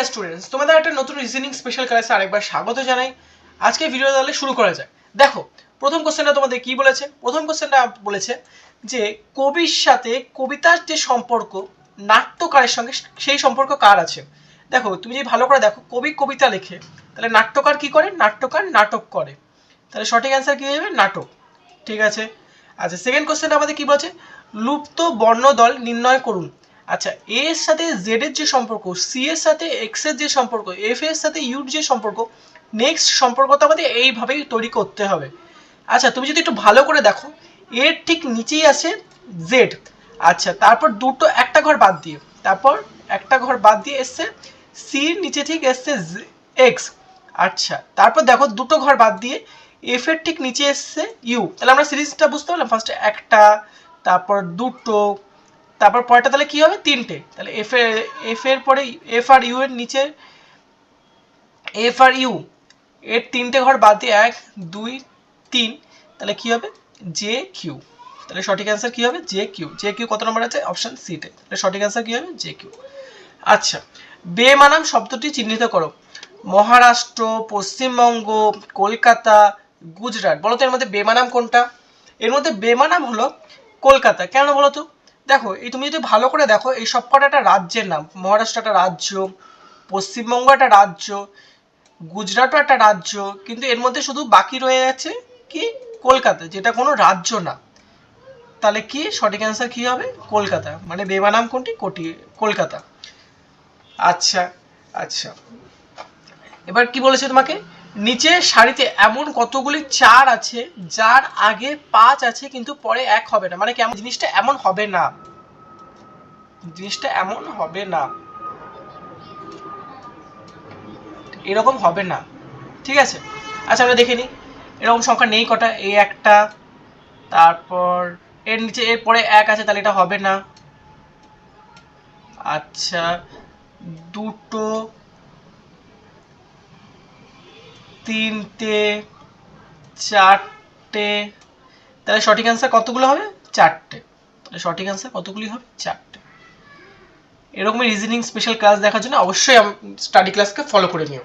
Dear students তোমাদের একটা নতুন রিজনিং স্পেশাল ক্লাসে আরেকবার স্বাগত জানাই। আজকে ভিডিও তাহলে শুরু করা যায় দেখো, প্রথম কোশ্চেনটা তোমাদের কি বলেছে? প্রথম কোশ্চেনটা বলেছে যে, কবির সাথে কবিতার যে সম্পর্ক নাট্যকারের সঙ্গে সেই সম্পর্ক কার আছে? দেখো, তুমি যদি ভালো করে দেখো, কবি কবিতা লেখে, তাহলে নাট্যকার কি করে? নাট্যকার নাটক করে। তাহলে সঠিক অ্যান্সার কি হয়ে নাটক। ঠিক আছে? আচ্ছা সেকেন্ড কোশ্চেনটা আমাদের কি বলছে? লুপ্ত বর্ণদল নির্ণয় করুন। আচ্ছা এ এর সাথে জেড এর যে সম্পর্ক সি এর সাথে এক্সের যে সম্পর্ক এফ এর সাথে ইউর যে সম্পর্ক নেক্সট সম্পর্কটা আমাদের এইভাবেই তৈরি করতে হবে। আচ্ছা তুমি যদি একটু ভালো করে দেখো এর ঠিক নিচেই আছে জেড আচ্ছা তারপর দুটো, একটা ঘর বাদ দিয়ে, তারপর একটা ঘর বাদ দিয়ে এসছে সির নিচে ঠিক এসছে এক্স আচ্ছা তারপর দেখো দুটো ঘর বাদ দিয়ে এফ এর ঠিক নিচে এসছে ইউ তাহলে আমরা সিরিজটা বুঝতে পারলাম ফার্স্টে একটা, তারপর দুটো তারপর পরেরটা তাহলে কি হবে? তিনটে। তাহলে এফ এর এফ এর পরে এফ আর ইউ এর নিচে এফ আর ইউ এর তিনটে ঘর বাদ দিয়ে এক, দুই, তিন, তাহলে কি হবে? জে কিউ তাহলে সঠিক অ্যান্সার কি হবে? জে কিউ জে কিউ কত নম্বর আছে? অপশন সিতে তাহলে সঠিক অ্যান্সার কি হবে? জে কিউ আচ্ছা বেমানাম শব্দটি চিহ্নিত করো। মহারাষ্ট্র, পশ্চিমবঙ্গ, কলকাতা, গুজরাট। বলো তো এর মধ্যে বেমানাম কোনটা? এর মধ্যে বেমানাম হলো কলকাতা। কেন বলো তো? দেখো, এই তুমি যদি ভালো করে দেখো, এই সব কটা একটা রাজ্যের নাম। মহারাষ্ট্র একটা রাজ্য, পশ্চিমবঙ্গ একটা রাজ্য, গুজরাটও একটা রাজ্য, কিন্তু এর মধ্যে শুধু বাকি রয়ে গেছে কি? কলকাতা, যেটা কোনো রাজ্য না। তাহলে কি? সঠিক অ্যান্সার কি হবে? কলকাতা। মানে বেমানাম কোনটি? কোটি, কলকাতা। আচ্ছা আচ্ছা। এবার কি বলেছে তোমাকে? নিচে সারিতে এমন কতগুলি চার আছে, যার আগে পাঁচ আছে কিন্তু পরে এক হবে না। মানে কেমন জিনিসটা এমন হবে না? জিনিসটা এমন হবে না। এরকম হবে না। ঠিক আছে? আচ্ছা আমরা দেখে নিই। এরকম সংখ্যা নেই কটা এই একটা, তারপর এর নিচে এর পরে এক আছে, তাহলে এটা হবে না। আচ্ছা দুটো তিনটে, চারটে, তাহলে সঠিক অ্যান্সার কতগুলো হবে? চারটে। তাহলে সঠিক অ্যান্সার কতগুলি হবে? চারটে। এরকমই রিজনিং স্পেশাল ক্লাস দেখার জন্য অবশ্যই স্টাডি ক্লাসকে ফলো করে নিও।